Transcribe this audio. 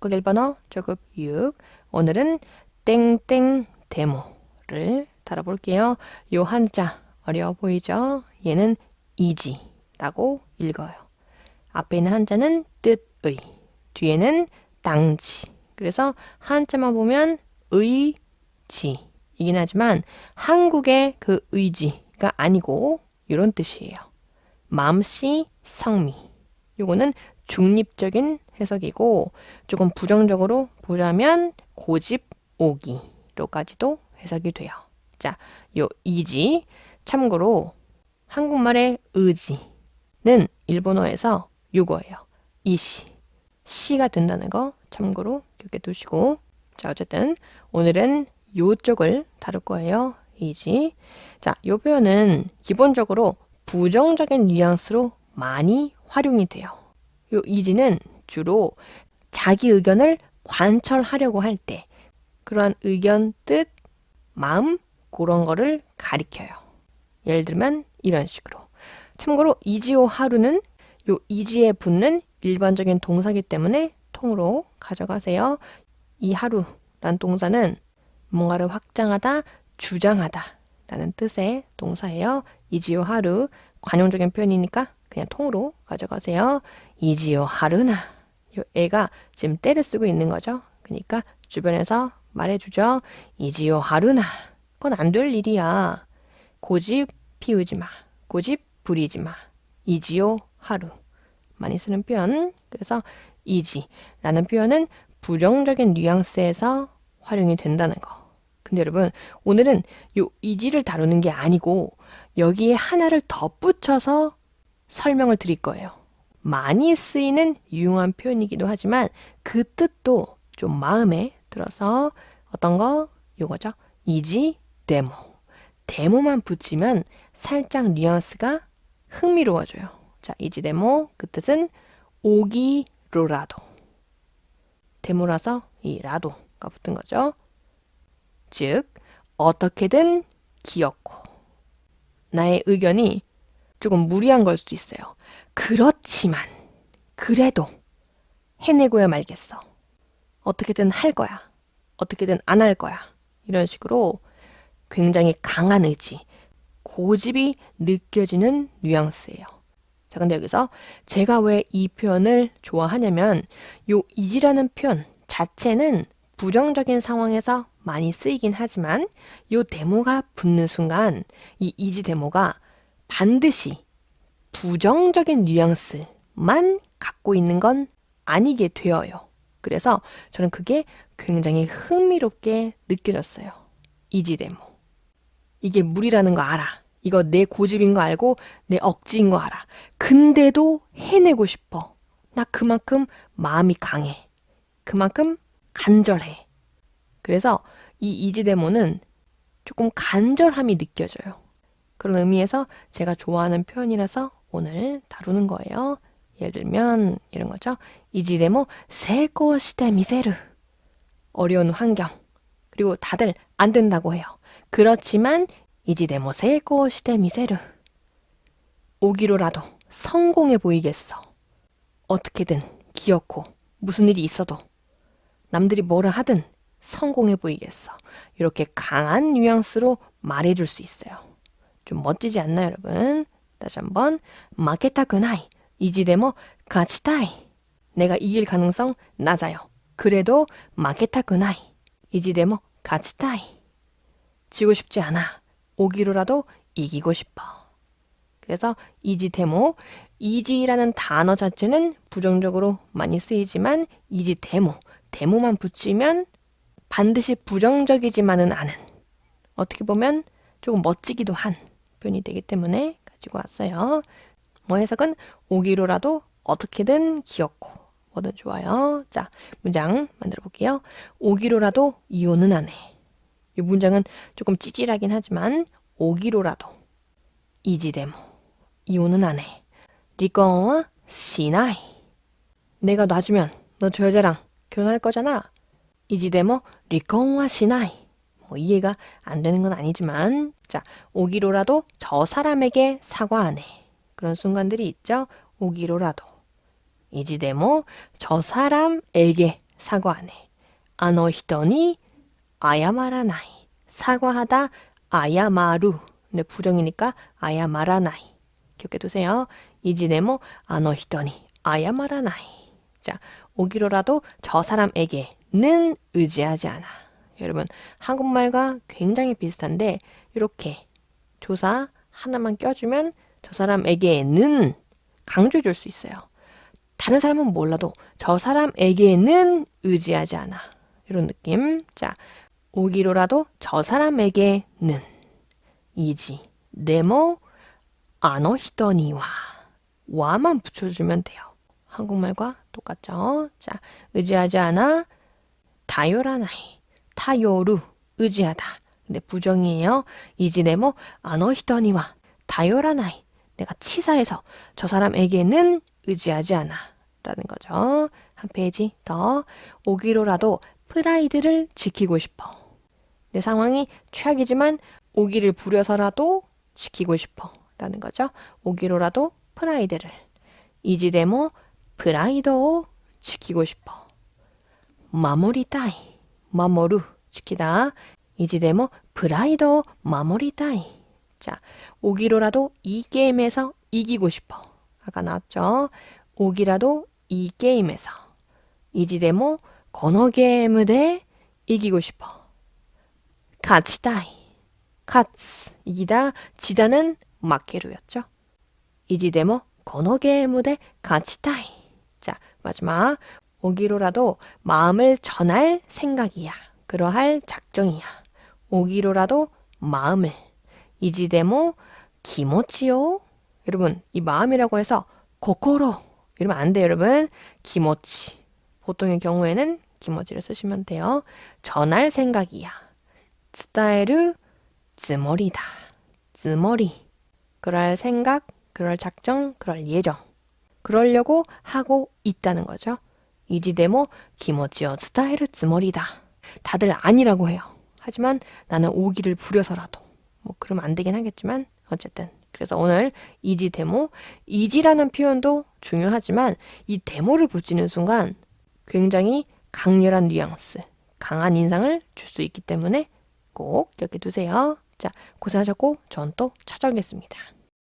독학 1번어 조급 6 오늘은 땡땡 데모를 다뤄볼게요. 요 한자 어려워 보이죠? 얘는 이지라고 읽어요. 앞에 있는 한자는 뜻의, 뒤에는 당지. 그래서 한자만 보면 의지 이긴 하지만 한국의 그 의지가 아니고 이런 뜻이에요. 맘씨 성미. 요거는 중립적인 해석이고 조금 부정적으로 보자면 고집 오기로까지도 해석이 돼요. 자, 요 이지 참고로 한국말의 의지는 일본어에서 요거예요. 이시 시가 된다는 거 참고로 기억해 두시고 자 어쨌든 오늘은 요쪽을 다룰 거예요. 이지 자, 요 표현은 기본적으로 부정적인 뉘앙스로 많이 활용이 돼요. 요 이지는 주로 자기 의견을 관철하려고 할 때 그러한 의견, 뜻, 마음 그런 거를 가리켜요. 예를 들면 이런 식으로. 참고로 이지오 하루는 요 이지에 붙는 일반적인 동사기 때문에 통으로 가져가세요. 이 하루란 동사는 뭔가를 확장하다, 주장하다 라는 뜻의 동사예요. 이지오 하루 관용적인 표현이니까 그냥 통으로 가져가세요. 이지오 하루나 요 애가 지금 때를 쓰고 있는 거죠. 그러니까 주변에서 말해주죠. 이지오 하루나 그건 안 될 일이야. 고집 피우지 마. 고집 부리지 마. 이지오 하루. 많이 쓰는 표현. 그래서 이지라는 표현은 부정적인 뉘앙스에서 활용이 된다는 거. 근데 여러분, 오늘은 요 이지를 다루는 게 아니고 여기에 하나를 덧붙여서 설명을 드릴 거예요. 많이 쓰이는 유용한 표현이기도 하지만 그 뜻도 좀 마음에 들어서 어떤 거? 요거죠. 이지 데모. 데모만 붙이면 살짝 뉘앙스가 흥미로워져요. 자, 이지 데모 그 뜻은 오기로라도. 데모라서 이 라도가 붙은 거죠. 즉 어떻게든 기었고 나의 의견이 조금 무리한 걸 수도 있어요. 그렇지만 그래도 해내고야 말겠어. 어떻게든 할 거야. 어떻게든 안 할 거야. 이런 식으로 굉장히 강한 의지, 고집이 느껴지는 뉘앙스예요. 자, 근데 여기서 제가 왜 이 표현을 좋아하냐면 요 이지라는 표현 자체는 부정적인 상황에서 많이 쓰이긴 하지만 요 데모가 붙는 순간 이 이지 데모가 반드시 부정적인 뉘앙스만 갖고 있는 건 아니게 되어요. 그래서 저는 그게 굉장히 흥미롭게 느껴졌어요. 이지 데모. 이게 물이라는 거 알아. 이거 내 고집인 거 알고 내 억지인 거 알아. 근데도 해내고 싶어. 나 그만큼 마음이 강해. 그만큼 간절해. 그래서 이 이지데모는 조금 간절함이 느껴져요. 그런 의미에서 제가 좋아하는 표현이라서 오늘 다루는 거예요. 예를 들면 이런 거죠. 이지데모 세고 시대 미세르. 어려운 환경. 그리고 다들 안 된다고 해요. 그렇지만 이지데모 세고 시대 미세르. 오기로라도 성공해 보이겠어. 어떻게든 기어코 무슨 일이 있어도 남들이 뭐라 하든 성공해 보이겠어. 이렇게 강한 뉘앙스로 말해줄 수 있어요. 좀 멋지지 않나요, 여러분? 다시 한번. 마케타 그나이. 이지데모 가치타이. 내가 이길 가능성 낮아요. 그래도 마케타 그나이. 이지데모 가치타이. 지고 싶지 않아. 오기로라도 이기고 싶어. 그래서 이지데모. 이지라는 단어 자체는 부정적으로 많이 쓰이지만 이지데모. 데모만 붙이면 반드시 부정적이지만은 않은. 어떻게 보면 조금 멋지기도 한 표현이 되기 때문에 가지고 왔어요. 뭐 해석은 오기로라도 어떻게든 기었고 뭐든 좋아요. 자, 문장 만들어 볼게요. 오기로라도 이혼은 안 해. 이 문장은 조금 찌질하긴 하지만 오기로라도 이지데모 이혼은 안 해. 리꺼와 시나이 내가 놔주면 너 저 여자랑 결혼할 거잖아. 이지데모 리꺼와 시나이 뭐 이해가 안 되는 건 아니지만 자 오기로라도 저 사람에게 사과하네. 그런 순간들이 있죠. 오기로라도. 이지데모 저 사람에게 사과하네. 아노히더니 아야마라나이. 사과하다 아야마루. 근데 부정이니까 아야마라나이. 기억해 두세요. 이지네모 아노히더니 아야마라나이. 자 오기로라도 저 사람에게는 의지하지 않아. 여러분, 한국말과 굉장히 비슷한데 이렇게 조사 하나만 껴주면 저 사람에게는 강조해 줄 수 있어요. 다른 사람은 몰라도 저 사람에게는 의지하지 않아. 이런 느낌. 자, 오기로라도 저 사람에게는 이지. 네모 아노 히더니와 와만 붙여주면 돼요. 한국말과 똑같죠? 자, 의지하지 않아. 다요라나이. 타요루. 의지하다. 근데 부정이에요. 이지 네모 아노 히더니와 다요라나이. 내가 치사해서 저 사람에게는 의지하지 않아. 라는 거죠. 한 페이지 더. 오기로라도 프라이드를 지키고 싶어. 내 상황이 최악이지만 오기를 부려서라도 지키고 싶어. 라는 거죠. 오기로라도 프라이드를. 이지데모 프라이드を지키고 싶어. 마모리타이. 마모루. 지키다. 이지데모 프라이드を마모리타이. 자, 오기로라도 이 게임에서 이기고 싶어. 아까 나왔죠? 오기라도 이 게임에서. 이지데모 거노 게임 대 이기고 싶어. 가치다이. 카츠. 이기다. 지다는 마케루였죠. 이지데모 거노 게임 대 가치다이. 자, 마지막. 오기로라도 마음을 전할 생각이야. 그러할 작정이야. 오기로라도 마음을. 이지데모 기모치요. 여러분, 이 마음이라고 해서 고코로 이러면 안 돼요, 여러분. 기모치. 보통의 경우에는 기모치를 쓰시면 돼요. 전할 생각이야. 스타일을 즈머리다. 즈머리. 그럴 생각, 그럴 작정, 그럴 예정. 그러려고 하고 있다는 거죠. 즈머리다. 다들 아니라고 해요. 하지만 나는 오기를 부려서라도 뭐 그러면 안 되긴 하겠지만 어쨌든 그래서 오늘 이지 데모 이지라는 표현도 중요하지만 이 데모를 붙이는 순간 굉장히 강렬한 뉘앙스, 강한 인상을 줄 수 있기 때문에 꼭 기억해 두세요. 자, 고생하셨고 전 또 찾아오겠습니다.